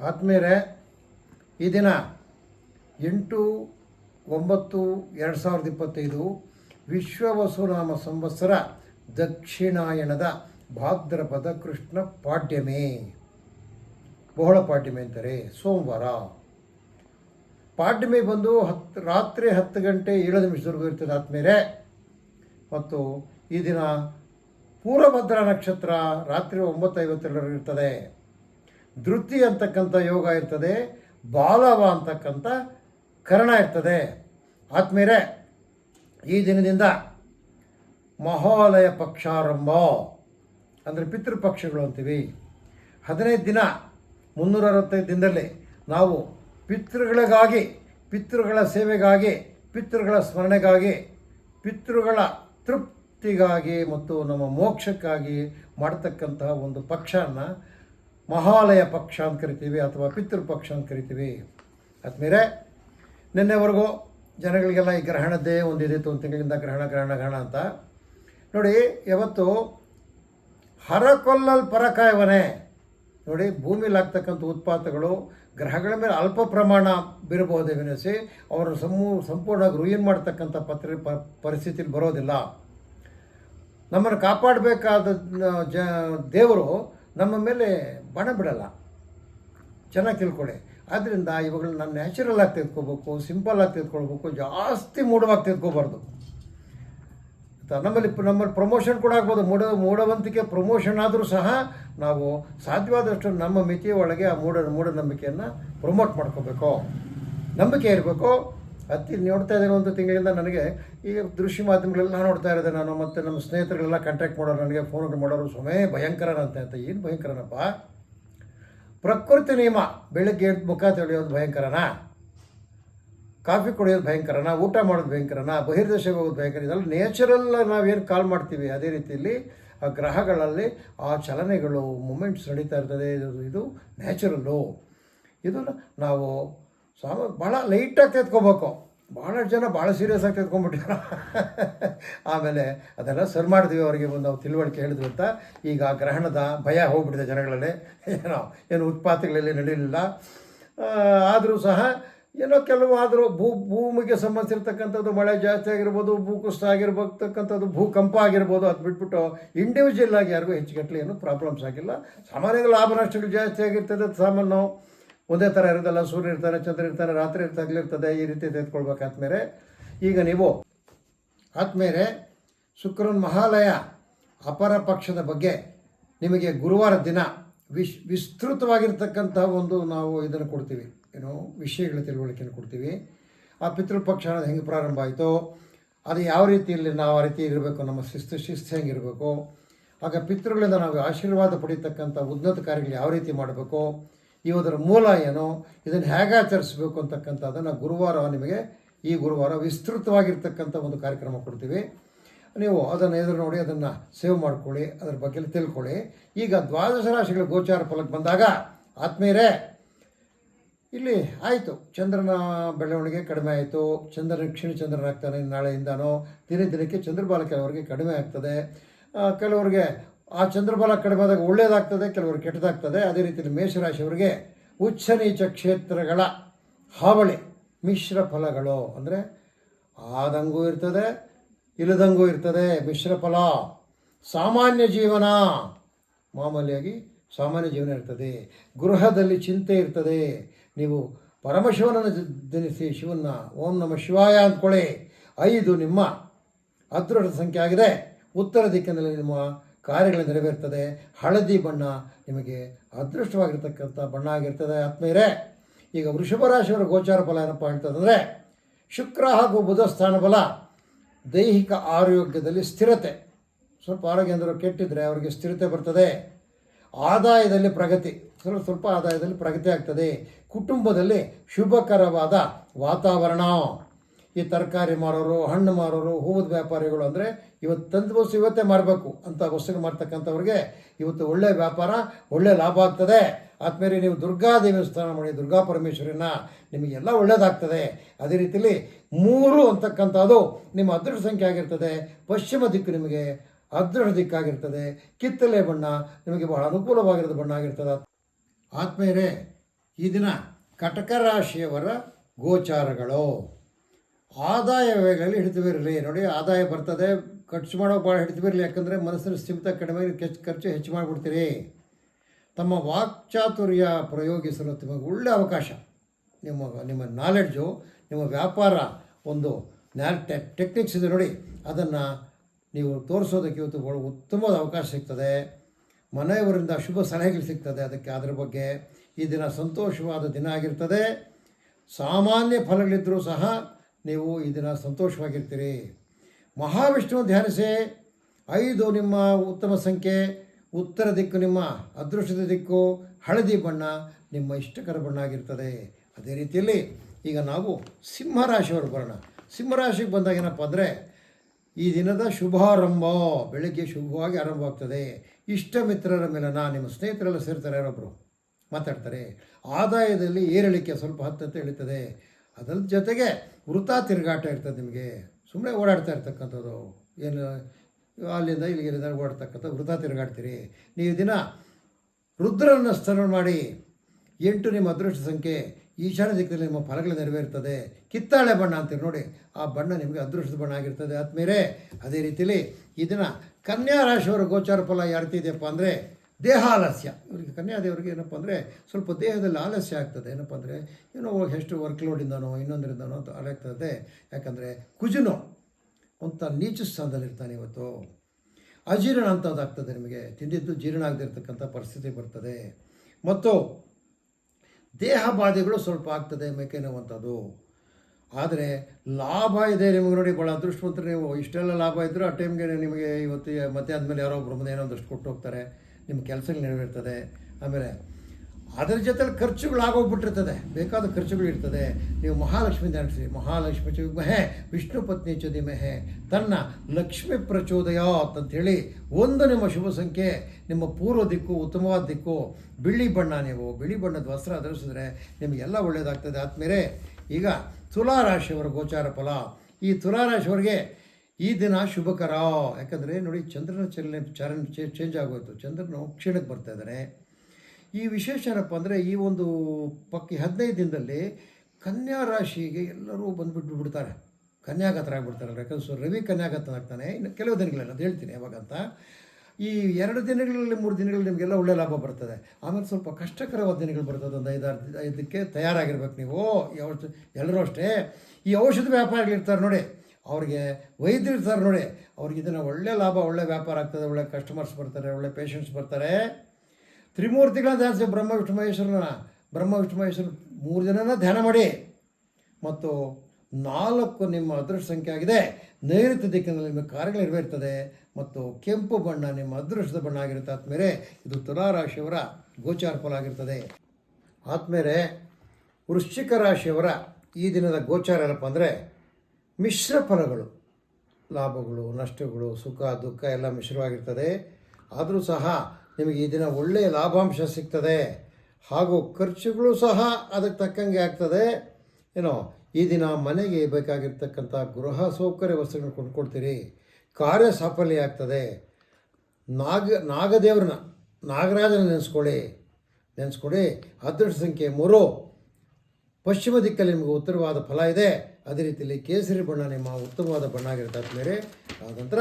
ಆತ್ಮೀಯರೇ ಈ ದಿನ ಎಂಟು ಒಂಬತ್ತು ಎರಡು ಸಾವಿರದ ಇಪ್ಪತ್ತೈದು ವಿಶ್ವವಸುನಾಮ ಸಂವತ್ಸರ ದಕ್ಷಿಣಾಯಣದ ಭಾದ್ರಪದ ಕೃಷ್ಣ ಪಾಡ್ಯಮೆ. ಬಹುಳ ಪಾಡ್ಯಮೆ ಅಂತಾರೆ, ಸೋಮವಾರ. ಪಾಡ್ಯಮೆ ಬಂದು ಹತ್ತು ರಾತ್ರಿ ಹತ್ತು ಗಂಟೆ ಏಳು ನಿಮಿಷದವರೆಗೂ ಇರ್ತದೆ ಆದಮೇಲೆ. ಮತ್ತು ಈ ದಿನ ಪೂರ್ವಭದ್ರ ನಕ್ಷತ್ರ ರಾತ್ರಿ ಒಂಬತ್ತು ಐವತ್ತೆರಡರವರೆಗೂ ಇರ್ತದೆ. ಧೃತಿ ಅಂತಕ್ಕಂಥ ಯೋಗ ಇರ್ತದೆ, ಬಾಲವ ಅಂತಕ್ಕಂಥ ಕರ್ಣ ಇರ್ತದೆ. ಆದ್ಮೇಲೆ ಈ ದಿನದಿಂದ ಮಹಾಲಯ ಪಕ್ಷಾರಂಭ ಅಂದರೆ ಪಿತೃಪಕ್ಷಗಳು ಅಂತೀವಿ. ಹದಿನೈದು ದಿನ ಮುನ್ನೂರ ಅರವತ್ತೈದು ದಿನದಲ್ಲಿ ನಾವು ಪಿತೃಗಳಿಗಾಗಿ, ಪಿತೃಗಳ ಸೇವೆಗಾಗಿ, ಪಿತೃಗಳ ಸ್ಮರಣೆಗಾಗಿ, ಪಿತೃಗಳ ತೃಪ್ತಿಗಾಗಿ ಮತ್ತು ನಮ್ಮ ಮೋಕ್ಷಕ್ಕಾಗಿ ಮಾಡ್ತಕ್ಕಂತಹ ಒಂದು ಪಕ್ಷನ ಮಹಾಲಯ ಪಕ್ಷ ಅಂತ ಕರಿತೀವಿ ಅಥವಾ ಪಿತೃಪಕ್ಷ ಅಂತ ಕರಿತೀವಿ. ಆದ್ಮೇಲೆ ನಿನ್ನೆವರೆಗೂ ಜನಗಳಿಗೆಲ್ಲ ಈ ಗ್ರಹಣದ್ದೇ ಒಂದಿದಿತ್ತು ಒಂದು ತಿಂಗಳಿಂದ ಗ್ರಹಣ ಗ್ರಹಣ ಗ್ರಹಣ ಅಂತ. ನೋಡಿ, ಯಾವತ್ತು ಹರಕೊಲ್ಲಲ್ ಪರಕಾಯವನೇ ನೋಡಿ, ಭೂಮಿಲಿ ಆಗ್ತಕ್ಕಂಥ ಉತ್ಪಾತಗಳು ಗ್ರಹಗಳ ಮೇಲೆ ಅಲ್ಪ ಪ್ರಮಾಣ ಬೀರಬಹುದೇ ವಿನಿಸಿ ಅವರು ಸಮೂ ಸಂಪೂರ್ಣವಾಗಿ ರುಯಿನ್ ಮಾಡ್ತಕ್ಕಂಥ ಪತ್ರ ಪರಿಸ್ಥಿತಿಲಿ ಬರೋದಿಲ್ಲ. ನಮ್ಮನ್ನು ಕಾಪಾಡಬೇಕಾದ ಜ, ದೇವರು ನಮ್ಮ ಮೇಲೆ ಬಣ ಬಿಡಲ್ಲ. ಚೆನ್ನಾಗಿ ತಿಳ್ಕೊಳ್ಳಿ. ಆದ್ದರಿಂದ ಇವುಗಳನ್ನ ನಾನು ನ್ಯಾಚುರಲ್ ಆಗಿ ತೆಗೆದುಕೋಬೇಕು ಸಿಂಪಲ್ ಆಗಿ ತೆಗೆದುಕೊಳ್ಬೇಕು ಜಾಸ್ತಿ ಮೂಢವಾಗಿ ತೆಗೆದುಕೋಬಾರ್ದು? ನಮ್ಮಲ್ಲಿ ನಮ್ಮಲ್ಲಿ ಪ್ರಮೋಷನ್ ಕೂಡ ಆಗ್ಬೋದು. ಮೂಢ ಮೂಢವಂತಿಕೆ ಪ್ರಮೋಷನ್ ಆದರೂ ಸಹ ನಾವು ಸಾಧ್ಯವಾದಷ್ಟು ನಮ್ಮ ಮಿತಿಯ ಒಳಗೆ ಆ ಮೂಢ ಮೂಢನಂಬಿಕೆಯನ್ನು ಪ್ರಮೋಟ್ ಮಾಡ್ಕೋಬೇಕು. ನಂಬಿಕೆ ಇರಬೇಕು. ಅತಿ ನೋಡ್ತಾ ಇದ್ದೇನೆ ಒಂದು ತಿಂಗಳಿಂದ ನನಗೆ. ಈಗ ದೃಶ್ಯ ಮಾಧ್ಯಮಗಳೆಲ್ಲ ನೋಡ್ತಾ ಇರೋದೆ ನಾನು ಮತ್ತು ನಮ್ಮ ಸ್ನೇಹಿತರುಗಳೆಲ್ಲ ಕಾಂಟ್ಯಾಕ್ಟ್ ಮಾಡೋರು, ನನಗೆ ಫೋನ್ ಮಾಡೋರು ಸುಮೇ ಭಯಂಕರನಂತೆ ಅಂತ ಏನು ಭಯಂಕರನಪ್ಪ? ಪ್ರಕೃತಿ ನಿಯಮ, ಬೆಳಗ್ಗೆ ಎದ್ದು ಮುಖ ತೊಳೆಯೋದು ಭಯಂಕರನಾ? ಕಾಫಿ ಕುಡಿಯೋದು ಭಯಂಕರನಾ? ಊಟ ಮಾಡೋದು ಭಯಂಕರನಾ? ಬಹಿರ್ದೇಶಕ್ಕೆ ಹೋಗೋದು ಭಯಂಕರ ಇದೆಲ್ಲ ನೇಚರಲ್ಲ ನಾವೇನು ಕಾಲ್ ಮಾಡ್ತೀವಿ ಅದೇ ರೀತಿಯಲ್ಲಿ ಆ ಗ್ರಹಗಳಲ್ಲಿ ಆ ಚಲನೆಗಳು ಮೂಮೆಂಟ್ಸ್ ನಡೀತಾ ಇರ್ತದೆ. ಇದು ಇದು ನ್ಯಾಚುರಲ್ಲು ಇದನ್ನು ನಾವು ಸಾಮ ಭಾಳ ಲೈಟಾಗಿ ತೆತ್ಕೋಬೇಕು ಭಾಳಷ್ಟು ಜನ ಭಾಳ ಸೀರಿಯಸ್ ಆಗಿ ತೆತ್ಕೊಂಡ್ಬಿಟ್ಟಿದ್ರು ಆಮೇಲೆ ಅದೆಲ್ಲ ಸರ್ ಮಾಡಿದ್ವಿ ಅವರಿಗೆ ಒಂದು ನಾವು ತಿಳುವಳಿಕೆ ಹೇಳಿದ್ವಿ ಅಂತ. ಈಗ ಗ್ರಹಣದ ಭಯ ಹೋಗ್ಬಿಟ್ಟಿದೆ ಜನಗಳಲ್ಲಿ. ಏನೋ, ಏನು ಉತ್ಪಾತಗಳಲ್ಲಿ ನಡೆಯಲಿಲ್ಲ. ಆದರೂ ಸಹ ಏನೋ ಕೆಲವು ಆದರೂ ಭೂ, ಭೂಮಿಗೆ ಸಂಬಂಧಿಸಿರ್ತಕ್ಕಂಥದ್ದು ಮಳೆ ಜಾಸ್ತಿ ಆಗಿರ್ಬೋದು ಭೂಕುಸಿತ ಆಗಿರ್ಬೇಕಂಥದ್ದು ಭೂಕಂಪ ಆಗಿರ್ಬೋದು, ಅದು ಬಿಟ್ಬಿಟ್ಟು ಇಂಡಿವಿಜುವಲ್ ಆಗಿ ಯಾರಿಗೂ ಹೆಚ್ಚುಗಟ್ಟಲೆ ಏನೂ ಪ್ರಾಬ್ಲಮ್ಸ್ ಆಗಿಲ್ಲ. ಸಾಮಾನ್ಯವಾಗಿ ಲಾಭ ನಷ್ಟಗಳು ಜಾಸ್ತಿ ಆಗಿರ್ತದೆ ಸಾಮಾನ್ಯ ಒಂದೇ ಥರ ಇರೋದಲ್ಲ ಸೂರ್ಯ ಇರ್ತಾನೆ, ಚಂದ್ರ ಇರ್ತಾನೆ, ರಾತ್ರಿ ತಗ್ಲಿರ್ತದೆ ಈ ರೀತಿ ತೆಗೆದುಕೊಳ್ಬೇಕಾದ್ಮೇಲೆ ಈಗ ನೀವು ಆದ್ಮೇಲೆ ಶುಕ್ರನ್ ಮಹಾಲಯ ಅಪರ ಪಕ್ಷದ ಬಗ್ಗೆ ನಿಮಗೆ ಗುರುವಾರ ದಿನ ವಿಶ್, ವಿಸ್ತೃತವಾಗಿರ್ತಕ್ಕಂಥ ಒಂದು ನಾವು ಇದನ್ನು ಕೊಡ್ತೀವಿ. ಏನು, ವಿಷಯಗಳ ತಿಳುವಳಿಕೆಯನ್ನು ಕೊಡ್ತೀವಿ. ಆ ಪಿತೃಪಕ್ಷ ಅನ್ನೋದು ಹೆಂಗೆ ಪ್ರಾರಂಭ ಆಯಿತು, ಅದು ಯಾವ ರೀತಿಯಲ್ಲಿ ನಾವು ಆ ರೀತಿ ಇರಬೇಕು, ನಮ್ಮ ಶಿಸ್ತು ಶಿಸ್ತು ಹೆಂಗಿರಬೇಕು ಆಗ ಪಿತೃಗಳಿಂದ ನಾವು ಆಶೀರ್ವಾದ ಪಡೀತಕ್ಕಂಥ ಉನ್ನತ ಕಾರ್ಯಗಳು ಯಾವ ರೀತಿ ಮಾಡಬೇಕು ಇವದರ ಮೂಲ ಏನು? ಇದನ್ನು ಹೇಗೆ ಆಚರಿಸಬೇಕು ಅಂತಕ್ಕಂಥದ್ದನ್ನು ಗುರುವಾರ ನಿಮಗೆ ಈ ಗುರುವಾರ ವಿಸ್ತೃತವಾಗಿರ್ತಕ್ಕಂಥ ಒಂದು ಕಾರ್ಯಕ್ರಮ ಕೊಡ್ತೀವಿ. ನೀವು ಅದನ್ನು ಎದುರು ನೋಡಿ ಅದನ್ನು ಸೇವ್ ಮಾಡ್ಕೊಳ್ಳಿ, ಅದರ ಬಗ್ಗೆ ತಿಳ್ಕೊಳ್ಳಿ. ಈಗ ದ್ವಾದಶ ರಾಶಿಗಳ ಗೋಚಾರ ಫಲಕ್ಕೆ ಬಂದಾಗ ಆತ್ಮೀಯರೇ, ಇಲ್ಲಿ ಆಯಿತು. ಚಂದ್ರನ ಬೆಳವಣಿಗೆ ಕಡಿಮೆ ಆಯಿತು. ಚಂದ್ರನ ಕ್ಷೀಣ ಚಂದ್ರನಾಗ್ತಾನೆ ನಾಳೆಯಿಂದನೋ ದಿನ ದಿನಕ್ಕೆ ಚಂದ್ರಬಾಲ ಕೆಲವರಿಗೆ ಕಡಿಮೆ ಆಗ್ತದೆ. ಕೆಲವರಿಗೆ ಆ ಚಂದ್ರಬಲ ಕಡಿಮೆ ಆದಾಗ ಒಳ್ಳೆಯದಾಗ್ತದೆ ಕೆಲವರು ಕೆಟ್ಟದಾಗ್ತದೆ. ಅದೇ ರೀತಿಯಲ್ಲಿ ಮೇಷರಾಶಿಯವರಿಗೆ ಉಚ್ಚ ನೀಚ ಕ್ಷೇತ್ರಗಳ ಹಾವಳಿ, ಮಿಶ್ರ ಫಲಗಳು ಅಂದರೆ ಆದಂಗೂ ಇರ್ತದೆ, ಇಲ್ಲದಂಗೂ ಇರ್ತದೆ, ಮಿಶ್ರ ಫಲ. ಸಾಮಾನ್ಯ ಜೀವನ ಮಾಮೂಲಿಯಾಗಿ ಸಾಮಾನ್ಯ ಜೀವನ ಇರ್ತದೆ. ಗೃಹದಲ್ಲಿ ಚಿಂತೆ ಇರ್ತದೆ. ನೀವು ಪರಮಶಿವನನ್ನು ಜನಿಸಿ ಶಿವನ ಓಂ ನಮ ಶಿವಾಯ ಅಂದ್ಕೊಳ್ಳಿ. ಐದು ನಿಮ್ಮ ಅದೃಢ ಸಂಖ್ಯೆ ಆಗಿದೆ. ಉತ್ತರ ದಿಕ್ಕಿನಲ್ಲಿ ನಿಮ್ಮ ಕಾರ್ಯಗಳು ನೆರವೇರ್ತದೆ. ಹಳದಿ ಬಣ್ಣ ನಿಮಗೆ ಅದೃಷ್ಟವಾಗಿರ್ತಕ್ಕಂಥ ಬಣ್ಣ ಆಗಿರ್ತದೆ. ಆತ್ಮೀಯರೇ, ಈಗ ವೃಷಭ ರಾಶಿಯವರ ಗೋಚಾರ ಫಲ ಏನಪ್ಪ ಹೇಳ್ತದಂದರೆ, ಶುಕ್ರ ಹಾಗೂ ಬುಧ ಸ್ಥಾನ ಬಲ ದೈಹಿಕ ಆರೋಗ್ಯದಲ್ಲಿ ಸ್ಥಿರತೆ. ಸ್ವಲ್ಪ ಆರೋಗ್ಯ ಅಂದರೆ ಕೆಟ್ಟಿದ್ರೆ ಅವರಿಗೆ ಸ್ಥಿರತೆ ಬರ್ತದೆ. ಆದಾಯದಲ್ಲಿ ಪ್ರಗತಿ, ಸ್ವಲ್ಪ ಸ್ವಲ್ಪ ಆದಾಯದಲ್ಲಿ ಪ್ರಗತಿ ಆಗ್ತದೆ. ಕುಟುಂಬದಲ್ಲಿ ಶುಭಕರವಾದ ವಾತಾವರಣ. ಈ ತರಕಾರಿ ಮಾರೋರು, ಹಣ್ಣು ಮಾರೋರು ಹೂವದ ವ್ಯಾಪಾರಿಗಳು ಅಂದರೆ ಇವತ್ತು ತಂದು ವಸ್ತು ಇವತ್ತೇ ಮಾರಬೇಕು ಅಂತ ವಸ್ತುಗಳು ಮಾಡ್ತಕ್ಕಂಥವ್ರಿಗೆ ಇವತ್ತು ಒಳ್ಳೆಯ ವ್ಯಾಪಾರ ಒಳ್ಳೆಯ ಲಾಭ ಆಗ್ತದೆ. ಆದ್ಮೇಲೆ ನೀವು ದುರ್ಗಾದೇವಿ ಸ್ಥಾನ ಮಾಡಿ, ದುರ್ಗಾ ಪರಮೇಶ್ವರಿನ ನಿಮಗೆಲ್ಲ ಒಳ್ಳೆಯದಾಗ್ತದೆ ಅದೇ ರೀತಿಯಲ್ಲಿ ಮೂರು ಅಂತಕ್ಕಂಥದ್ದು ನಿಮ್ಮ ಅದೃಷ್ಟ ಸಂಖ್ಯೆ ಆಗಿರ್ತದೆ. ಪಶ್ಚಿಮ ದಿಕ್ಕು ನಿಮಗೆ ಅದೃಷ್ಟ ದಿಕ್ಕಾಗಿರ್ತದೆ ಕಿತ್ತಲೆ ಬಣ್ಣ ನಿಮಗೆ ಬಹಳ ಅನುಕೂಲವಾಗಿರೋದು ಬಣ್ಣ ಆಗಿರ್ತದೆ. ಆದ್ಮೇಲೆ ಈ ದಿನ ಕಟಕ ರಾಶಿಯವರ ಗೋಚಾರಗಳು. ಆದಾಯ ವ್ಯಯಗಳಲ್ಲಿ ಹಿಡಿತವಿರಲಿ ನೋಡಿ, ಆದಾಯ ಬರ್ತದೆ, ಖರ್ಚು ಮಾಡೋ ಭಾಳ ಹಿಡಿತವಿರಲಿ ಯಾಕಂದರೆ ಮನಸ್ಸಿನ ಸ್ಥಿಮಿತ ಕಡಿಮೆ ಖರ್ಚು ಹೆಚ್ಚು ಮಾಡಿಬಿಡ್ತೀರಿ. ತಮ್ಮ ವಾಕ್ಚಾತುರ್ಯ ಪ್ರಯೋಗಿಸಲು ನಿಮಗೆ ಒಳ್ಳೆಯ ಅವಕಾಶ. ನಿಮ್ಮ ನಿಮ್ಮ ನಾಲೆಡ್ಜು ನಿಮ್ಮ ವ್ಯಾಪಾರ, ಒಂದು ನ್ಯಾ ಟೆಕ್ನಿಕ್ಸ್ ಇದೆ ನೋಡಿ. ಅದನ್ನು ನೀವು ತೋರಿಸೋದಕ್ಕೆ ಇವತ್ತು ಭಾಳ ಉತ್ತಮವಾದ ಅವಕಾಶ ಸಿಗ್ತದೆ. ಮನೆಯವರಿಂದ ಶುಭ ಸಲಹೆಗಳು ಸಿಗ್ತದೆ ಅದಕ್ಕೆ. ಅದರ ಬಗ್ಗೆ ಈ ದಿನ ಸಂತೋಷವಾದ ದಿನ ಆಗಿರ್ತದೆ. ಸಾಮಾನ್ಯ ಫಲಗಳಿದ್ದರೂ ಸಹ ನೀವು ಈ ದಿನ ಸಂತೋಷವಾಗಿರ್ತೀರಿ. ಮಹಾವಿಷ್ಣು ಧ್ಯಾನಿಸಿ. ಐದು ನಿಮ್ಮ ಉತ್ತಮ ಸಂಖ್ಯೆ, ಉತ್ತರ ದಿಕ್ಕು ನಿಮ್ಮ ಅದೃಷ್ಟದ ದಿಕ್ಕು, ಹಳದಿ ಬಣ್ಣ ನಿಮ್ಮ ಇಷ್ಟಕರ ಬಣ್ಣ ಆಗಿರ್ತದೆ. ಅದೇ ರೀತಿಯಲ್ಲಿ ಈಗ ನಾವು ಸಿಂಹರಾಶಿಯವರು ಬರೋಣ. ಸಿಂಹರಾಶಿಗೆ ಬಂದಾಗ ಏನಪ್ಪ ಅಂದರೆ ಈ ದಿನದ ಶುಭಾರಂಭ, ಬೆಳಗ್ಗೆ ಶುಭವಾಗಿ ಆರಂಭವಾಗ್ತದೆ. ಇಷ್ಟ ಮಿತ್ರರ ಮೇಲನ, ನಿಮ್ಮ ಸ್ನೇಹಿತರೆಲ್ಲ ಸೇರ್ತಾರೆ ಯಾರೊಬ್ಬರು ಮಾತಾಡ್ತಾರೆ. ಆದಾಯದಲ್ಲಿ ಏರಿಳಿಕೆ ಸ್ವಲ್ಪ ಹತ್ತಂತ ಇಳಿತದೆ. ಅದರ ಜೊತೆಗೆ ವೃತ ತಿರುಗಾಟ ಇರ್ತದೆ ನಿಮಗೆ. ಸುಮ್ಮನೆ ಓಡಾಡ್ತಾ ಇರ್ತಕ್ಕಂಥದ್ದು. ಏನು, ಅಲ್ಲಿಂದ ಇಲ್ಲಿಗೆ ಓಡಾಡ್ತಕ್ಕಂಥ ವೃತ ತಿರುಗಾಡ್ತೀರಿ. ನೀವು ದಿನ ರುದ್ರನ ಸ್ಮರಣ ಮಾಡಿ, ಎಂಟು ನಿಮ್ಮ ಅದೃಷ್ಟ ಸಂಖ್ಯೆ, ಈಶಾನ್ಯ ದಿಕ್ಕದಲ್ಲಿ ನಿಮ್ಮ ಫಲಗಳು ನೆರವೇರ್ತದೆ. ಕಿತ್ತಾಳೆ ಬಣ್ಣ ಅಂತೀರಿ ನೋಡಿ. ಆ ಬಣ್ಣ ನಿಮಗೆ ಅದೃಷ್ಟದ ಬಣ್ಣ ಆಗಿರ್ತದೆ. ಆದ್ಮೇಲೆ ಅದೇ ರೀತಿಯಲ್ಲಿ ಇದನ್ನು ಕನ್ಯಾ ರಾಶಿಯವರ ಗೋಚಾರ ಫಲ ಯಾವ ರೀತಿ ಇದೆಯಪ್ಪ ಅಂದರೆ ದೇಹ ಆಲಸ್ಯ ಇವರಿಗೆ ಕನ್ಯಾದೇವರಿಗೆ ಏನಪ್ಪ ಅಂದರೆ ಸ್ವಲ್ಪ ದೇಹದಲ್ಲಿ ಆಲಸ್ಯ ಆಗ್ತದೆ. ಏನಪ್ಪ ಅಂದರೆ ಏನೋ ಎಷ್ಟು ವರ್ಕ್ಲೋಡಿಂದನೋ ಇನ್ನೊಂದರಿಂದನೋ ಅಂತ ಆಗ್ತದೆ. ಯಾಕಂದರೆ ಕುಜುನೋ ಅಂತ ನೀಚ ಸ್ಥಾನದಲ್ಲಿರ್ತಾನೆ ಇವತ್ತು. ಅಜೀರ್ಣ ಅಂತದಾಗ್ತದೆ ನಿಮಗೆ. ತಿಂದಿದ್ದು ಜೀರ್ಣ ಆಗದಿರ್ತಕ್ಕಂಥ ಪರಿಸ್ಥಿತಿ ಬರ್ತದೆ. ಮತ್ತು ದೇಹ ಬಾಧೆಗಳು ಸ್ವಲ್ಪ ಆಗ್ತದೆ ಮೇಕೆ ನೋವಂಥದ್ದು ಆದರೆ ಲಾಭ ಇದೆ ನಿಮಗೆ ನೋಡಿ ಭಾಳ ಅದೃಷ್ಟವಂತರು ನೀವು. ಇಷ್ಟೆಲ್ಲ ಲಾಭ ಇದ್ದರೂ ಆ ಟೈಮ್ಗೆ ನಿಮಗೆ ಇವತ್ತು ಮತ್ತೆ ಆದಮೇಲೆ ಯಾರೋ ಒಬ್ಬರು ಮುಂದೆ ಏನೋ ಒಂದಷ್ಟು ಕೊಟ್ಟು ಹೋಗ್ತಾರೆ. ನಿಮ್ಮ ಕೆಲಸಗಳು ನೆರವೇರ್ತದೆ. ಆಮೇಲೆ ಅದರ ಜೊತೆಲಿ ಖರ್ಚುಗಳು ಆಗೋಗ್ಬಿಟ್ಟಿರ್ತದೆ ಬೇಕಾದ ಖರ್ಚುಗಳು ಇರ್ತದೆ ನೀವು ಮಹಾಲಕ್ಷ್ಮಿ ಧ್ಯಾನಿಸಿ ಮಹಾಲಕ್ಷ್ಮಿ ಚ ಮಹೇ, ವಿಷ್ಣು ಪತ್ನಿ ಚ ಮಹೇ, ತನ್ನ ಲಕ್ಷ್ಮಿ ಪ್ರಚೋದಯಾತ್ ಅಂಥೇಳಿ ಒಂದು ನಿಮ್ಮ ಶುಭ ಸಂಖ್ಯೆ, ನಿಮ್ಮ ಪೂರ್ವ ದಿಕ್ಕು, ಉತ್ತಮವಾದ ದಿಕ್ಕು, ಬಿಳಿ ಬಣ್ಣ ನೀವು. ಬಿಳಿ ಬಣ್ಣದ ವಸ್ತ್ರ ಧರಿಸಿದ್ರೆ ನಿಮಗೆಲ್ಲ ಒಳ್ಳೆಯದಾಗ್ತದೆ ಆದಮೇಲೆ ಈಗ ತುಲಾರಾಶಿಯವರ ಗೋಚಾರ ಫಲ. ಈ ತುಲಾರಾಶಿಯವರಿಗೆ ಈ ದಿನ ಶುಭಕರ. ಯಾಕಂದರೆ ನೋಡಿ ಚಂದ್ರನ ಚಲನೆ, ಚರಣ ಚೇಂಜ್ ಆಗೋಯ್ತು. ಚಂದ್ರನು ಕ್ಷೀಣಕ್ಕೆ ಬರ್ತಾ ಇದ್ದಾರೆ. ಈ ವಿಶೇಷ ಏನಪ್ಪ ಅಂದರೆ ಈ ಒಂದು ಪಕ್ಕಿ ಹದಿನೈದು ದಿನದಲ್ಲಿ ಕನ್ಯಾ ರಾಶಿಗೆ ಎಲ್ಲರೂ ಬಂದುಬಿಟ್ಟು ಬಿಡ್ತಾರೆ. ಕನ್ಯಾಗತರ ಆಗಿಬಿಡ್ತಾರೆ ಯಾಕಂದ್ರೆ ಸೊ, ರವಿ ಕನ್ಯಾಗತನ ಆಗ್ತಾನೆ. ಇನ್ನು ಕೆಲವು ದಿನಗಳಲ್ಲಿ ಅದು ಹೇಳ್ತೀನಿ ಯಾವಾಗಂತ ಈ ಎರಡು ದಿನಗಳಲ್ಲಿ, ಮೂರು ದಿನಗಳಲ್ಲಿ ನಿಮಗೆಲ್ಲ ಒಳ್ಳೆ ಲಾಭ ಬರ್ತದೆ. ಆಮೇಲೆ ಸ್ವಲ್ಪ ಕಷ್ಟಕರವಾದ ದಿನಗಳು ಬರ್ತದೆ. ಒಂದು ಐದಾರು ಐದಕ್ಕೆ ತಯಾರಾಗಿರ್ಬೇಕು ನೀವು. ಯಾವ ಎಲ್ಲರೂ ಅಷ್ಟೇ. ಈ ಔಷಧ ವ್ಯಾಪಾರಿಗಳಿರ್ತಾರೆ ನೋಡಿ. ಅವ್ರಿಗೆ ವೈದ್ಯರು ಇರ್ತಾರೆ ನೋಡಿ, ಅವ್ರಿಗೆ ಇದನ್ನು ಒಳ್ಳೆ ಲಾಭ, ಒಳ್ಳೆ ವ್ಯಾಪಾರ ಆಗ್ತದೆ, ಒಳ್ಳೆ ಕಸ್ಟಮರ್ಸ್ ಬರ್ತಾರೆ, ಒಳ್ಳೆ ಪೇಷಂಟ್ಸ್ ಬರ್ತಾರೆ. ತ್ರಿಮೂರ್ತಿಗಳ ಧ್ಯಾನಿಸಿ ಬ್ರಹ್ಮ ವಿಷ್ಣು ಮಹೇಶ್ವರನ, ಬ್ರಹ್ಮ ವಿಷ್ಣು ಮಹೇಶ್ವರ ಮೂರು ಜನನ ಧ್ಯಾನ ಮಾಡಿ. ಮತ್ತು ನಾಲ್ಕು ನಿಮ್ಮ ಅದೃಷ್ಟ ಸಂಖ್ಯೆ ಆಗಿದೆ. ನೈಋತ್ಯ ದಿಕ್ಕಿನಲ್ಲಿ ನಿಮ್ಮ ಕಾರ್ಯಗಳು ಮತ್ತು ಕೆಂಪು ಬಣ್ಣ ನಿಮ್ಮ ಅದೃಷ್ಟದ ಬಣ್ಣ ಆಗಿರುತ್ತೆ. ಆದ್ಮೇಲೆ ಇದು ತುಲಾರಾಶಿಯವರ ಗೋಚಾರ ಫಲ ಆಗಿರ್ತದೆ. ಆದ್ಮೇಲೆ ವೃಶ್ಚಿಕ ರಾಶಿಯವರ ಈ ದಿನದ ಗೋಚಾರ ಏನಪ್ಪ ಅಂದರೆ ಮಿಶ್ರ ಫಲಗಳು, ಲಾಭಗಳು, ನಷ್ಟಗಳು, ಸುಖ, ದುಃಖ ಎಲ್ಲ ಮಿಶ್ರವಾಗಿರ್ತದೆ. ಆದರೂ ಸಹ ನಿಮಗೆ ಈ ದಿನ ಒಳ್ಳೆಯ ಲಾಭಾಂಶ ಸಿಗ್ತದೆ. ಹಾಗೂ ಖರ್ಚುಗಳು ಸಹ ಅದಕ್ಕೆ ತಕ್ಕಂಗೆ ಆಗ್ತದೆ. ಏನೋ, ಈ ದಿನ ಮನೆಗೆ ಬೇಕಾಗಿರ್ತಕ್ಕಂಥ ಗೃಹ ಸೌಕರ್ಯ ವಸ್ತುಗಳನ್ನ ಕೊಂಡ್ಕೊಳ್ತೀರಿ. ಕಾರ್ಯ ಸಾಫಲ್ಯ ಆಗ್ತದೆ. ನಾಗ, ನಾಗದೇವ್ರನ್ನ, ನಾಗರಾಜನ ನೆನೆಸ್ಕೊಳ್ಳಿ. ನೆನೆಸ್ಕೊಳ್ಳಿ. ಅದೃಷ್ಟ ಸಂಖ್ಯೆ ಮೂರು. ಪಶ್ಚಿಮ ದಿಕ್ಕಲ್ಲಿ ನಿಮಗೆ ಉತ್ತರವಾದ ಫಲ ಇದೆ. ಅದೇ ರೀತಿಯಲ್ಲಿ ಕೇಸರಿ ಬಣ್ಣ ನಿಮ್ಮ ಉತ್ತಮವಾದ ಬಣ್ಣ ಆಗಿರುತ್ತೆ ಆದ ನಂತರ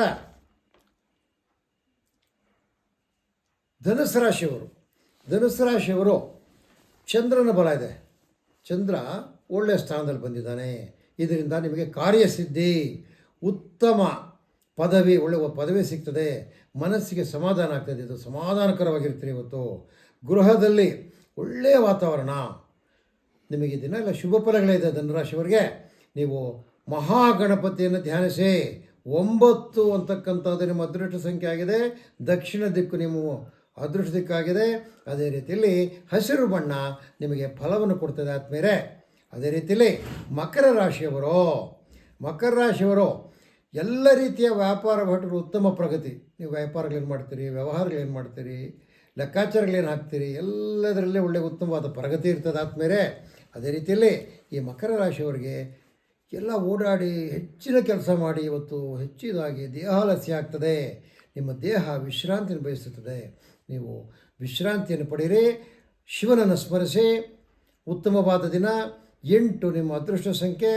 ಧನುಸ್ಸು ರಾಶಿಯವರು. ಧನುಸ್ಸು ರಾಶಿಯವರು ಚಂದ್ರನ ಬಲ ಇದೆ. ಚಂದ್ರ ಒಳ್ಳೆಯ ಸ್ಥಾನದಲ್ಲಿ ಬಂದಿದ್ದಾನೆ. ಇದರಿಂದ ನಿಮಗೆ ಕಾರ್ಯಸಿದ್ಧಿ, ಉತ್ತಮ ಪದವಿ, ಒಳ್ಳೆಯ ಪದವಿ ಸಿಗ್ತದೆ. ಮನಸ್ಸಿಗೆ ಸಮಾಧಾನ ಆಗ್ತದೆ. ಇದು ಸಮಾಧಾನಕರವಾಗಿರ್ತೀರಿ ಇವತ್ತು. ಗೃಹದಲ್ಲಿ ಒಳ್ಳೆಯ ವಾತಾವರಣ. ನಿಮಗೆ ದಿನ ಎಲ್ಲ ಶುಭ ಫಲಗಳಿದೆ ಧನುರಾಶಿಯವರಿಗೆ. ನೀವು ಮಹಾಗಣಪತಿಯನ್ನು ಧ್ಯಾನಿಸಿ ಒಂಬತ್ತು ಅಂತಕ್ಕಂಥದ್ದು ನಿಮ್ಮ ಅದೃಷ್ಟ ಸಂಖ್ಯೆ ಆಗಿದೆ. ದಕ್ಷಿಣ ದಿಕ್ಕು ನಿಮ್ಮ ಅದೃಷ್ಟ ದಿಕ್ಕಾಗಿದೆ ಅದೇ ರೀತಿಯಲ್ಲಿ ಹಸಿರು ಬಣ್ಣ ನಿಮಗೆ ಫಲವನ್ನು ಕೊಡ್ತದೆ ಆದ್ಮೇಲೆ ಅದೇ ರೀತಿಯಲ್ಲಿ ಮಕರ ರಾಶಿಯವರು ಮಕರ ರಾಶಿಯವರು ಎಲ್ಲ ರೀತಿಯ ವ್ಯಾಪಾರ ಭಟರು ಉತ್ತಮ ಪ್ರಗತಿ. ನೀವು ವ್ಯಾಪಾರಗಳೇನು ಮಾಡ್ತೀರಿ ವ್ಯವಹಾರಗಳೇನು ಮಾಡ್ತೀರಿ ಲೆಕ್ಕಾಚಾರಗಳೇನು ಹಾಕ್ತೀರಿ, ಎಲ್ಲದರಲ್ಲೇ ಒಳ್ಳೆಯ ಉತ್ತಮವಾದ ಪ್ರಗತಿ ಇರ್ತದೆ ಆದ್ಮೇಲೆ ಅದೇ ರೀತಿಯಲ್ಲಿ ಈ ಮಕರ ರಾಶಿಯವರಿಗೆ ಎಲ್ಲ ಓಡಾಡಿ ಹೆಚ್ಚಿನ ಕೆಲಸ ಮಾಡಿ ಇವತ್ತು ಹೆಚ್ಚಿದಾಗಿ ದೇಹಾಲಸ್ಯ ಆಗ್ತದೆ. ನಿಮ್ಮ ದೇಹ ವಿಶ್ರಾಂತಿಯನ್ನು ಬಯಸುತ್ತದೆ ನೀವು ವಿಶ್ರಾಂತಿಯನ್ನು ಪಡೆಯಿರಿ. ಶಿವನನ್ನು ಸ್ಮರಿಸಿ. ಉತ್ತಮವಾದ ದಿನ. ಎಂಟು ನಿಮ್ಮ ಅದೃಷ್ಟ ಸಂಖ್ಯೆ.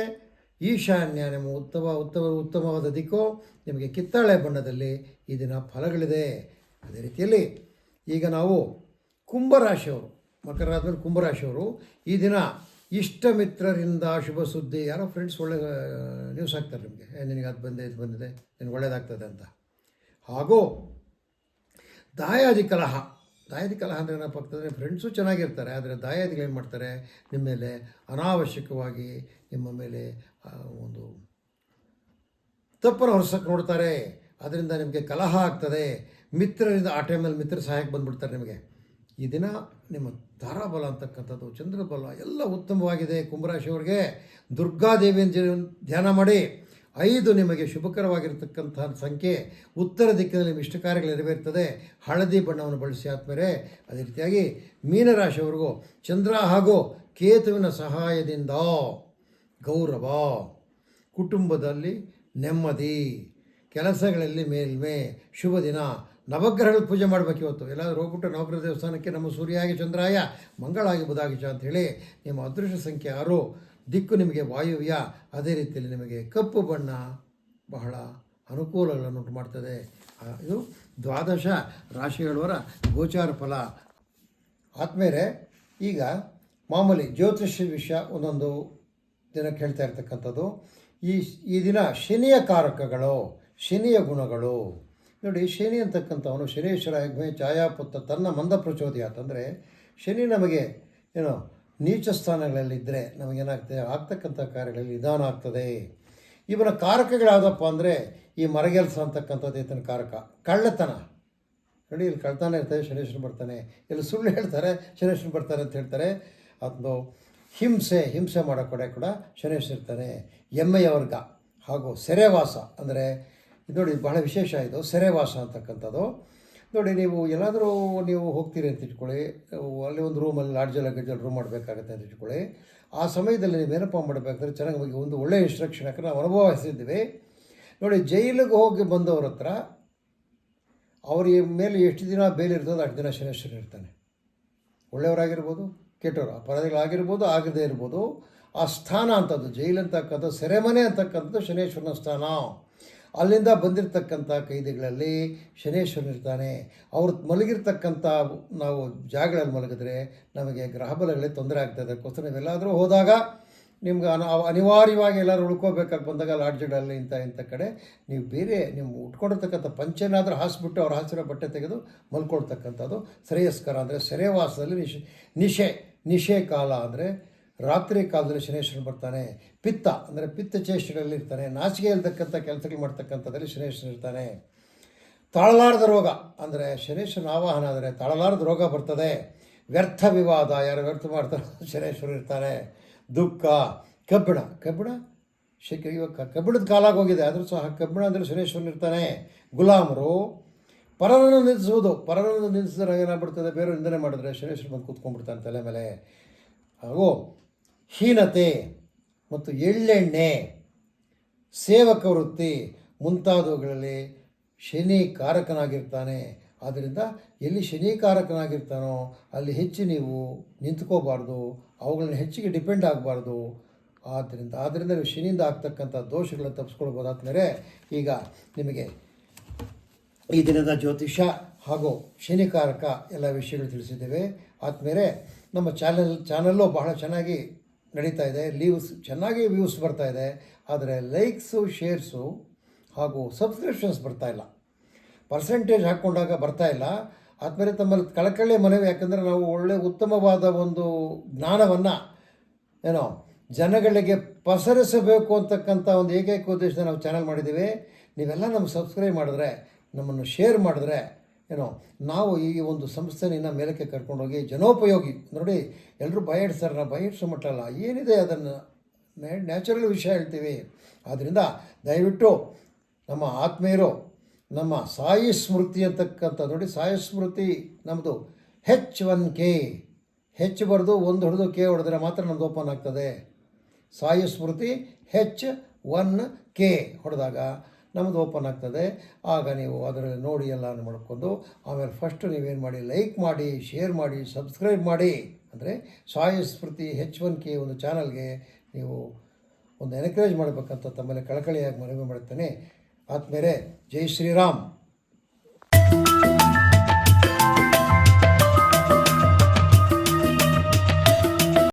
ಈಶಾನ್ಯ ನಿಮ್ಮ ಉತ್ತಮ ಉತ್ತಮ, ಉತ್ತಮವಾದ ದಿಕ್ಕು. ನಿಮಗೆ ಕಿತ್ತಾಳೆ ಬಣ್ಣದಲ್ಲಿ ಈ ದಿನ ಫಲಗಳಿದೆ. ಅದೇ ರೀತಿಯಲ್ಲಿ ಈಗ ನಾವು ಕುಂಭರಾಶಿಯವರು ಮಕರ ಆದಮೇಲೆ ಕುಂಭರಾಶಿಯವರು ಈ ದಿನ ಇಷ್ಟ ಮಿತ್ರರಿಂದ ಶುಭ ಸುದ್ದಿ. ಯಾರೋ ಫ್ರೆಂಡ್ಸ್ ಒಳ್ಳೆ ನ್ಯೂಸ್ ಆಗ್ತಾರೆ ನಿಮಗೆ. ನಿನಗೆ ಅದು ಬಂದೆ, ಇದು ಬಂದಿದೆ, ನಿನಗೆ ಒಳ್ಳೇದಾಗ್ತದೆ ಅಂತ. ಹಾಗೂ, ದಾಯಾದಿ ಕಲಹ. ದಾಯಾದಿ ಕಲಹ ಅಂದರೆ ಆಗ್ತದೆ ಫ್ರೆಂಡ್ಸು ಚೆನ್ನಾಗಿರ್ತಾರೆ, ಆದರೆ ದಾಯಾದಿಗಳು ಏನು ಮಾಡ್ತಾರೆ? ನಿಮ್ಮ ಮೇಲೆ ಅನಾವಶ್ಯಕವಾಗಿ ನಿಮ್ಮ ಮೇಲೆ ಒಂದು ತಪ್ಪನ್ನು ಹೊರಸಕ್ಕೆ ನೋಡ್ತಾರೆ. ಅದರಿಂದ ನಿಮಗೆ ಕಲಹ ಆಗ್ತದೆ. ಮಿತ್ರರಿಂದ, ಆ ಟೈಮಲ್ಲಿ ಮಿತ್ರ ಸಹಾಯಕ್ಕೆ ಬಂದುಬಿಡ್ತಾರೆ ನಿಮಗೆ. ಈ ದಿನ ನಿಮ್ಮ ತಾರಾಬಲ ಅಂತಕ್ಕಂಥದ್ದು, ಚಂದ್ರಬಲ ಎಲ್ಲ ಉತ್ತಮವಾಗಿದೆ. ಕುಂಭರಾಶಿಯವರಿಗೆ ದುರ್ಗಾದೇವಿಯನ್ನು ಧ್ಯಾನ ಮಾಡಿ. ಐದು ನಿಮಗೆ ಶುಭಕರವಾಗಿರತಕ್ಕಂತಹ ಸಂಖ್ಯೆ ಉತ್ತರ ದಿಕ್ಕಿನಲ್ಲಿ ನಿಮ್ಮ ಇಷ್ಟ ಕಾರ್ಯಗಳು ನೆರವೇರ್ತದೆ. ಹಳದಿ ಬಣ್ಣವನ್ನು ಬಳಸಿ ಆದ್ಮೇಲೆ ಅದೇ ರೀತಿಯಾಗಿ ಮೀನರಾಶಿಯವರೆಗೂ ಚಂದ್ರ ಹಾಗೂ ಕೇತುವಿನ ಸಹಾಯದಿಂದ ಗೌರವ, ಕುಟುಂಬದಲ್ಲಿ ನೆಮ್ಮದಿ, ಕೆಲಸಗಳಲ್ಲಿ ಮೇಲ್ಮೆ, ಶುಭ ದಿನ ನವಗ್ರಹಗಳ ಪೂಜೆ ಮಾಡಬೇಕು ಇವತ್ತು. ಎಲ್ಲಾದರೂ ಹೋಗ್ಬಿಟ್ಟು ನವಗ್ರಹ ದೇವಸ್ಥಾನಕ್ಕೆ ನಮ್ಮ ಸೂರ್ಯಾಗಿ ಚಂದ್ರಾಯ ಮಂಗಳಾಗಿ ಅಂತ ಅಂಥೇಳಿ ನಿಮ್ಮ ಅದೃಷ್ಟ ಸಂಖ್ಯೆ ಆರು, ದಿಕ್ಕು ನಿಮಗೆ ವಾಯುವ್ಯ, ಅದೇ ರೀತಿಯಲ್ಲಿ ನಿಮಗೆ ಕಪ್ಪು ಬಣ್ಣ ಬಹಳ ಅನುಕೂಲಗಳನ್ನು ಉಂಟು ಮಾಡ್ತದೆ. ಇದು ದ್ವಾದಶ ರಾಶಿಗಳವರ ಗೋಚಾರ ಫಲ. ಆದಮೇಲೆ ಈಗ ಮಾಮೂಲಿ ಜ್ಯೋತಿಷ್ಯ ವಿಷಯ ಒಂದೊಂದು ದಿನಕ್ಕೆ ಹೇಳ್ತಾ ಇರ್ತಕ್ಕಂಥದ್ದು. ಈ ಈ ದಿನ ಶನಿಯ ಕಾರಕಗಳು, ಶನಿಯ ಗುಣಗಳು. ನೋಡಿ, ಶನಿ ಅಂತಕ್ಕಂಥವನು ಶನೇಶ್ವರ ಯಜ್ಞ ಛಾಯಾಪುತ್ತ ತನ್ನ ಮಂದ ಪ್ರಚೋದಯ. ಅಂದರೆ ಶನಿ ನಮಗೆ ಏನೋ ನೀಚ ಸ್ಥಾನಗಳಲ್ಲಿದ್ದರೆ ನಮಗೇನಾಗ್ತದೆ? ಆಗ್ತಕ್ಕಂಥ ಕಾರ್ಯಗಳಲ್ಲಿ ನಿಧಾನ ಆಗ್ತದೆ. ಇವನ ಕಾರಕಗಳಾದಪ್ಪ ಅಂದರೆ, ಈ ಮರಗೆಲ್ಸ ಅಂತಕ್ಕಂಥದ್ದು ಈತನ ಕಾರಕ. ಕಳ್ಳತನ. ನೋಡಿ, ಇಲ್ಲಿ ಕಳ್ತಾನೆ ಇರ್ತಾರೆ ಶನೇಶ್ವರ ಬರ್ತಾನೆ. ಇಲ್ಲಿ ಸುಳ್ಳು ಹೇಳ್ತಾರೆ, ಶನೇಶ್ವರ ಬರ್ತಾರೆ ಅಂತ ಹೇಳ್ತಾರೆ. ಅದು ಹಿಂಸೆ ಹಿಂಸೆ ಮಾಡೋ ಕಡೆ ಕೂಡ ಶನೇಶ್ವರ ಇರ್ತಾನೆ. ಎಮ್ಮೆಯ ವರ್ಗ. ಹಾಗೂ ಸೆರೆವಾಸ. ಅಂದರೆ ಇದು ನೋಡಿ ಬಹಳ ವಿಶೇಷ ಇದು. ಸೆರೆವಾಸ ಅಂತಕ್ಕಂಥದ್ದು. ನೋಡಿ ನೀವು ಎಲ್ಲಾದರೂ ನೀವು ಹೋಗ್ತೀರಿ ಅಂತ ಇಟ್ಕೊಳ್ಳಿ. ಅಲ್ಲಿ ಒಂದು ರೂಮಲ್ಲಿ ಲಾಡ್ಜಲ್ಲಿ ಗಜ್ಜಲ್ಲಿ ರೂಮ್ ಮಾಡಬೇಕಾಗತ್ತೆ ಅಂತ ಇಟ್ಕೊಳ್ಳಿ. ಆ ಸಮಯದಲ್ಲಿ ನೀವು ಏನಪ್ಪ ಮಾಡಬೇಕಾದ್ರೆ ಚೆನ್ನಾಗಿ ಒಂದು ಒಳ್ಳೆಯ ಇನ್ಸ್ಟ್ರಕ್ಷನ್ ಯಾಕಂದ್ರೆ ನಾವು ಅನುಭವಿಸಿದ್ದೀವಿ. ನೋಡಿ ಜೈಲಿಗೆ ಹೋಗಿ ಬಂದವ್ರ ಹತ್ರ ಅವ್ರ ಮೇಲೆ ಎಷ್ಟು ದಿನ ಬೇಲಿ ಇರ್ತದೆ ಅಷ್ಟು ದಿನ ಶನೇಶ್ವರ ಇರ್ತಾನೆ. ಒಳ್ಳೆಯವರಾಗಿರ್ಬೋದು, ಕೆಟ್ಟವರು, ಅಪರಾಧಿಗಳಾಗಿರ್ಬೋದು, ಆಗದೇ ಇರ್ಬೋದು. ಆ ಸ್ಥಾನ ಅಂಥದ್ದು ಜೈಲು ಅಂತಕ್ಕಂಥದ್ದು, ಸೆರೆಮನೆ ಅಂತಕ್ಕಂಥದ್ದು ಶನೇಶ್ವರನ ಸ್ಥಾನ. ಅಲ್ಲಿಂದ ಬಂದಿರತಕ್ಕಂಥ ಕೈದಿಗಳಲ್ಲಿ ಶನೇಶ್ವರನಿರ್ತಾನೆ ಅವ್ರು ಮಲಗಿರ್ತಕ್ಕಂಥ ನಾವು ಜಾಗಗಳಲ್ಲಿ ಮಲಗಿದ್ರೆ ನಮಗೆ ಗ್ರಹಬಲಗಳೇ ತೊಂದರೆ ಆಗ್ತದೆ. ಅದಕ್ಕೋಸ್ಕರ ನೀವೆಲ್ಲಾದರೂ ಹೋದಾಗ ನಿಮ್ಗೆ ಅನ ಅನಿವಾರ್ಯವಾಗಿ ಎಲ್ಲರೂ ಉಳ್ಕೋಬೇಕಾಗಿ ಬಂದಾಗ ಲಾಡ್ಜ್ಗಳಲ್ಲಿ ಇಂಥ ಇಂಥ ಕಡೆ ನೀವು ಬೇರೆ ನೀವು ಉಟ್ಕೊಂಡಿರ್ತಕ್ಕಂಥ ಪಂಚೇನಾದರೂ ಹಾಸ್ಬಿಟ್ಟು ಅವ್ರು ಹಾಸಿರೋ ಬಟ್ಟೆ ತೆಗೆದು ಮಲ್ಕೊಳ್ತಕ್ಕಂಥದ್ದು. ಶ್ರೇಯಸ್ಕರ ಅಂದರೆ ಸೆರೆವಾಸದಲ್ಲಿ ನಿಶೆ ನಿಶೆ ನಿಶೆ ಕಾಲ ಅಂದರೆ ರಾತ್ರಿ ಕಾಲದಲ್ಲಿ ಶನೇಶ್ವರನು ಬರ್ತಾನೆ. ಪಿತ್ತ, ಅಂದರೆ ಪಿತ್ತ ಚೇಷ್ಟೆಗಳಲ್ಲಿ ಇರ್ತಾನೆ ನಾಚಿಕೆ ಇಲ್ತಕ್ಕಂಥ ಕೆಲಸಗಳು ಮಾಡ್ತಕ್ಕಂಥದ್ರಲ್ಲಿ ಶನೇಶ್ವರನ್ ಇರ್ತಾನೆ. ತಾಳಲಾರದ ರೋಗ, ಅಂದರೆ ಶನೇಶ್ವರನ ಆವಾಹನ ಆದರೆ ತಾಳಲಾರದ ರೋಗ ಬರ್ತದೆ. ವ್ಯರ್ಥ ವಿವಾದ, ಯಾರು ವ್ಯರ್ಥ ಮಾಡ್ತಾರೋ ಶನೇಶ್ವರ ಇರ್ತಾನೆ. ದುಃಖ, ಕಬ್ಬಿಣ ಕಬ್ಬಿಣ? ಶೇಖ ಇವಾಗ ಕಬ್ಬಿಣದ ಕಾಲಾಗಿ ಹೋಗಿದೆ ಆದರೂ ಸಹ ಕಬ್ಬಿಣ ಅಂದರೆ ಶನೇಶ್ವರನ್ ಇರ್ತಾನೆ. ಗುಲಾಮರು, ಪರರನ್ನು ನಿಲ್ಲಿಸುವುದು, ಪರರನ್ನು ನಿಲ್ಲಿಸಿದ್ರೆ ಏನಾಗ್ಬಿಡ್ತದೆ? ಬೇರೆ ನಿಂದನೆ ಮಾಡಿದ್ರೆ ಶನೇಶ್ವರ ಬಂದು ಕೂತ್ಕೊಂಡ್ಬಿಡ್ತಾನೆ ತಲೆ ಮೇಲೆ. ಹಾಗೂ ಹೀನತೆ ಮತ್ತು ಎಳ್ಳೆಣ್ಣೆ, ಸೇವಕ ವೃತ್ತಿ ಮುಂತಾದವುಗಳಲ್ಲಿ ಶನಿ ಕಾರಕನಾಗಿರ್ತಾನೆ. ಆದ್ದರಿಂದ ಎಲ್ಲಿ ಶನಿ ಕಾರಕನಾಗಿರ್ತಾನೋ ಅಲ್ಲಿ ಹೆಚ್ಚು ನೀವು ನಿಂತ್ಕೋಬಾರ್ದು, ಅವುಗಳನ್ನ ಹೆಚ್ಚಿಗೆ ಡಿಪೆಂಡ್ ಆಗಬಾರ್ದು. ಆದ್ದರಿಂದ ಆದ್ದರಿಂದ ನೀವು ಶನಿಯಿಂದ ಆಗ್ತಕ್ಕಂಥ ದೋಷಗಳನ್ನು ತಪ್ಪಿಸ್ಕೊಳ್ಬೋದಾದ್ಮೇಲೆ ಈಗ ನಿಮಗೆ ಈ ದಿನದ ಜ್ಯೋತಿಷ ಹಾಗೂ ಶನಿಕಾರಕ ಎಲ್ಲ ವಿಷಯಗಳು ತಿಳಿಸಿದ್ದೇವೆ. ಆದಮೇಲೆ ನಮ್ಮ ಚಾನಲ್, ಚಾನಲ್ಲು ಬಹಳ ಚೆನ್ನಾಗಿ ನಡೀತಾ ಇದೆ. ಲೀವ್ಸ್ ಚೆನ್ನಾಗಿ ವ್ಯೂಸ್ ಬರ್ತಾ ಇದೆ. ಆದರೆ ಲೈಕ್ಸು ಶೇರ್ಸು ಹಾಗೂ ಸಬ್ಸ್ಕ್ರಿಪ್ಷನ್ಸ್ ಬರ್ತಾ ಇಲ್ಲ. ಪರ್ಸೆಂಟೇಜ್ ಹಾಕ್ಕೊಂಡಾಗ ಇಲ್ಲ. ಆದಮೇಲೆ ತಮ್ಮಲ್ಲಿ ಕಳಕಳಿ ಮನವಿ, ಯಾಕಂದರೆ ನಾವು ಒಳ್ಳೆ ಉತ್ತಮವಾದ ಒಂದು ಜ್ಞಾನವನ್ನು ಏನೋ ಜನಗಳಿಗೆ ಪಸರಿಸಬೇಕು ಅಂತಕ್ಕಂಥ ಒಂದು ಏಕೈಕ ಉದ್ದೇಶದ ನಾವು ಚಾನಲ್ ಮಾಡಿದ್ದೀವಿ. ನೀವೆಲ್ಲ ನಮ್ಗೆ ಸಬ್ಸ್ಕ್ರೈಬ್ ಮಾಡಿದ್ರೆ, ನಮ್ಮನ್ನು ಶೇರ್ ಮಾಡಿದ್ರೆ ಏನೋ ನಾವು ಈ ಒಂದು ಸಂಸ್ಥೆನ ಮೇಲಕ್ಕೆ ಕರ್ಕೊಂಡೋಗಿ ಜನೋಪಯೋಗಿ. ನೋಡಿ ಎಲ್ಲರೂ ಬಯಡ್ಸ್ತಾರೆ ನಾವು ಬಯಡ್ಸೋ ಮಟ್ಟಲ್ಲ. ಏನಿದೆ ಅದನ್ನು? ನ್ಯಾಚುರಲ್ ವಿಷಯ ಹೇಳ್ತೀವಿ. ಆದ್ದರಿಂದ ದಯವಿಟ್ಟು ನಮ್ಮ ಆತ್ಮೀಯರು, ನಮ್ಮ ಸಾಯಿ ಸ್ಮೃತಿ ಅಂತಕ್ಕಂಥ, ನೋಡಿ, ಸಾಯಿ ಸ್ಮೃತಿ ನಮ್ಮದು ಹೆಚ್ ಒನ್ ಕೆ ಹೆಚ್ ಬರೆದು ಒಂದು ಹೊಡೆದು ಕೆ ಹೊಡೆದ್ರೆ ಮಾತ್ರ ನಮ್ದು ಓಪನ್ ಆಗ್ತದೆ. Sai Smriti H one K ಹೊಡೆದಾಗ ನಮ್ಮದು ಓಪನ್ ಆಗ್ತದೆ. ಆಗ ನೀವು ಅದರಲ್ಲಿ ನೋಡಿ ಎಲ್ಲ ಮಾಡ್ಕೊಂಡು, ಆಮೇಲೆ ಫಸ್ಟು ನೀವೇನು ಮಾಡಿ ಲೈಕ್ ಮಾಡಿ ಶೇರ್ ಮಾಡಿ ಸಬ್ಸ್ಕ್ರೈಬ್ ಮಾಡಿ ಅಂದರೆ Sai Smriti H one K ಒಂದು ಚಾನಲ್ಗೆ ನೀವು ಒಂದು ಎನ್ಕರೇಜ್ ಮಾಡಬೇಕಂತ ತಮ್ಮಲ್ಲಿ ಕಳಕಳಿಯಾಗಿ ಮನವಿ ಮಾಡುತ್ತೇನೆ. ಆದಮೇಲೆ ಜೈ ಶ್ರೀರಾಮ್.